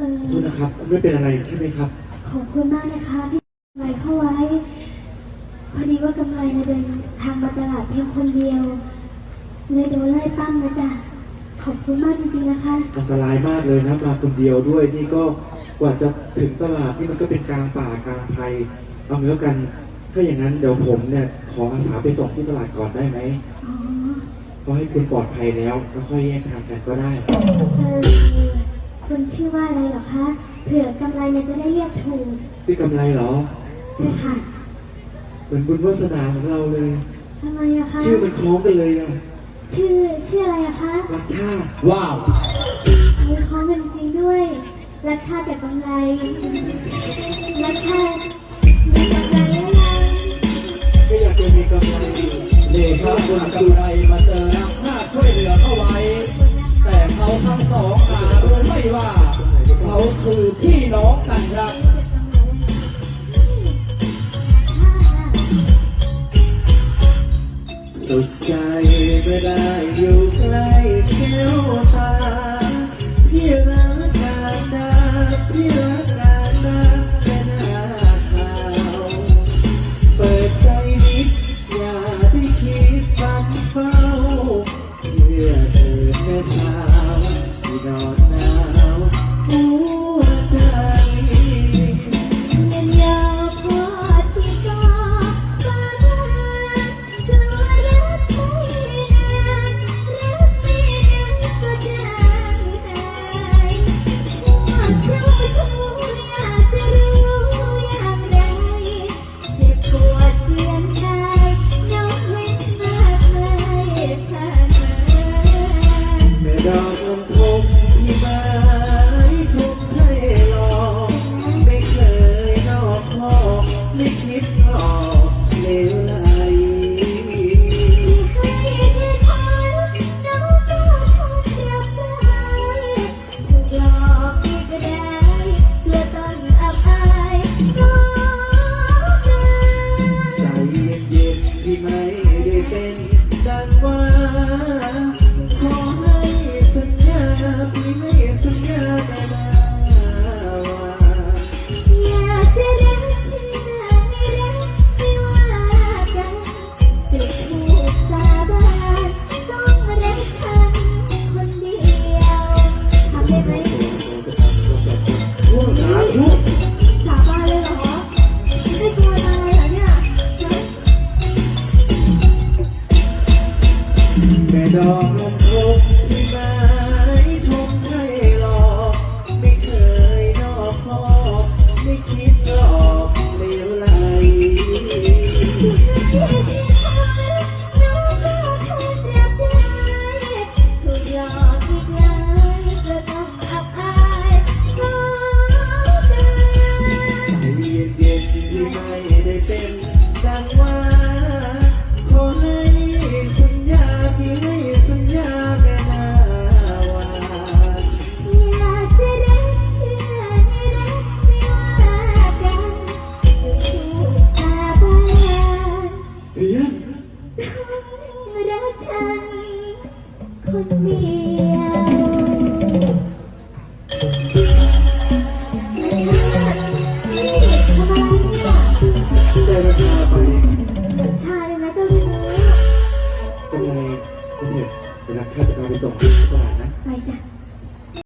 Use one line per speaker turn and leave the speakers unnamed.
เออ
โทษนะครับ ไม่เป็นอะไรใช่ไหมครับ
ขอบคุณมากนะคะที่กำไรเข้าไว้ พอดีว่ากำไรเนี่ยเดินทางมาตลาดเพียงคนเดียว เลยโดนไล่ปั้มนะจ๊ะ ขอบคุณมากจริงๆนะคะ
อันตรายมากเลยนะมาคนเดียวด้วย นี่ก็กว่าจะถึงตลาดนี่มันก็เป็นกลางป่ากลางไพรเอางี้แล้วกันถ้าอย่างนั้นเดี๋ยวผมเนี่ยขออาสาไปส่งที่ตลาดก่อนได้ไหม
อ๋อ
เพราะให้คุณปลอดภัยแล้วแล้วค่อยแยกทางกันก็ได้
เออคุณชื่อว่าอะไรเหร อคะ เผื่อกำไรเนี่ยจะได้เรียกถูก
พี่กำไรเหรอ
เลยค่ะ
เหมือนบุญวาสนาของเราเลย
ทำไมอะคะ
ชื่อมันคล้องกันเลยนะ
ชื่อชื่ออะไรอะคะ
รักชาติ
ว้าว
มีคล้องกันจริงๆด้วย รักชาติแต่กำไร รักชาติมีกำไรได้ยัง
ก็อยากจะมีกำไรอยู่
เดชะบุญกำไรมาเจอนักชาติช่วยเหลือเข้าไว้ แต่เขาทั้งสองหารู้ไม่
สุดใจเมื่อ
ได้อ
ยู่
ใกล้แก้
วตา
พี่รัก ไ don't.